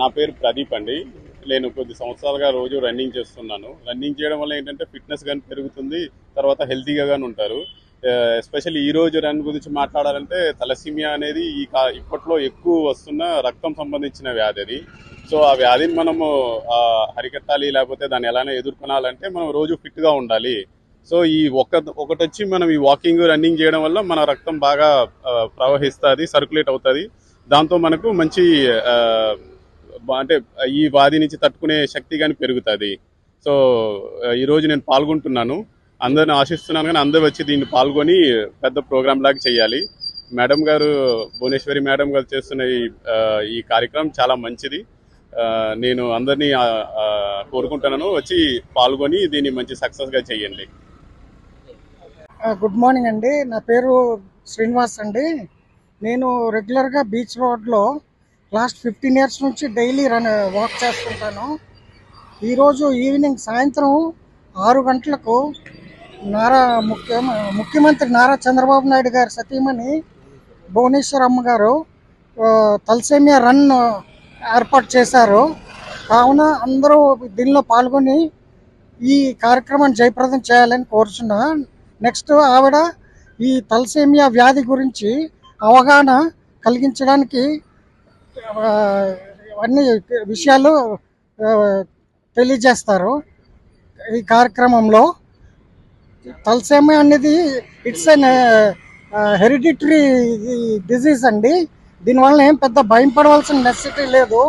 నా పేరు ప్రదీప్ అండి. నేను కొద్ది సంవత్సరాలుగా రోజు రన్నింగ్ చేస్తున్నాను. రన్నింగ్ చేయడం వల్ల ఏంటంటే ఫిట్నెస్ కానీ పెరుగుతుంది తర్వాత హెల్తీగా కానీ ఉంటారు. ఎస్పెషల్లీ ఈ రోజు రన్ గురించి మాట్లాడాలంటే తలసీమియా అనేది ఈ ఇప్పట్లో ఎక్కువ వస్తున్న రక్తం సంబంధించిన వ్యాధి అది. సో ఆ వ్యాధిని మనము అరికట్టాలి లేకపోతే దాన్ని ఎలానే ఎదుర్కొనాలంటే మనం రోజు ఫిట్గా ఉండాలి. సో ఈ ఒక ఒకటి వచ్చి మనం ఈ వాకింగ్ రన్నింగ్ చేయడం వల్ల మన రక్తం బాగా ప్రవహిస్తుంది సర్క్యులేట్ అవుతుంది. దాంతో మనకు మంచి అంటే ఈ వ్యాధి నుంచి తట్టుకునే శక్తి కానీ పెరుగుతుంది. సో ఈరోజు నేను పాల్గొంటున్నాను. అందరిని ఆశిస్తున్నాను కానీ అందరూ వచ్చి దీన్ని పాల్గొని పెద్ద ప్రోగ్రామ్ లాగా చేయాలి. మేడం గారు భువనేశ్వరి మేడం గారు చేస్తున్న ఈ ఈ కార్యక్రమం చాలా మంచిది. నేను అందరినీ కోరుకుంటున్నాను. వచ్చి పాల్గొని దీన్ని మంచి సక్సెస్గా చేయండి. గుడ్ మార్నింగ్ అండి. నా పేరు శ్రీనివాస్ అండి. నేను రెగ్యులర్గా బీచ్ రోడ్లో లాస్ట్ ఫిఫ్టీన్ ఇయర్స్ నుంచి డైలీ రన్ వాక్ చేస్తుంటాను. ఈరోజు ఈవినింగ్ సాయంత్రం ఆరు గంటలకు నారా ముఖ్య ముఖ్యమంత్రి నారా చంద్రబాబు నాయుడు గారి సతీమణి భువనేశ్వర్ అమ్మ గారు తలసేమియా రన్ ఏర్పాటు చేశారు. కావున అందరూ దీనిలో పాల్గొని ఈ కార్యక్రమాన్ని జయప్రదం చేయాలని కోరుచున్నా. నెక్స్ట్ ఆవిడ ఈ తలసేమియా వ్యాధి గురించి అవగాహన కలిగించడానికి అన్ని విషయాలు తెలియజేస్తారు. ఈ కార్యక్రమంలో తలసేమ అనేది ఇట్స్ అన్ హెరిడిటరీ డిజీజ్ అండి. దీనివల్ల ఏం పెద్ద భయం పడవలసిన నెసిటీ లేదు.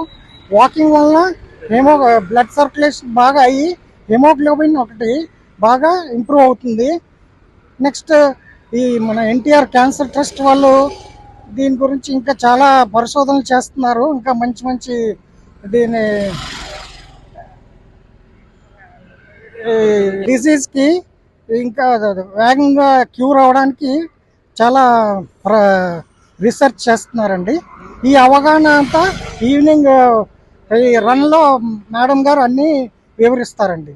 వాకింగ్ వలన హెమో బ్లడ్ సర్క్యులేషన్ బాగా అయ్యి హెమోగ్లోబిన్ ఒకటి బాగా ఇంప్రూవ్ అవుతుంది. నెక్స్ట్ ఈ మన ఎన్టీఆర్ క్యాన్సర్ ట్రస్ట్ వాళ్ళు దీని గురించి ఇంకా చాలా పరిశోధనలు చేస్తున్నారు. ఇంకా మంచి మంచి దీని డిసీజ్కి ఇంకా వేగంగా క్యూర్ అవ్వడానికి చాలా రీసెర్చ్ చేస్తున్నారండి. ఈ అవగాహన అంతా ఈవినింగ్ ఈ రన్లో మేడం గారు అన్నీ వివరిస్తారండి.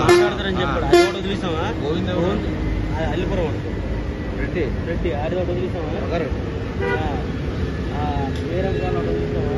మాట్లాడతారని చెప్పాడు. అది ఒకటి వదిలేసామా అల్లిపురం ఒకటి రెడ్డి. రెడ్డి అది ఒకటి వదిలేసామా వేరే ఒకటి వదిలేసామా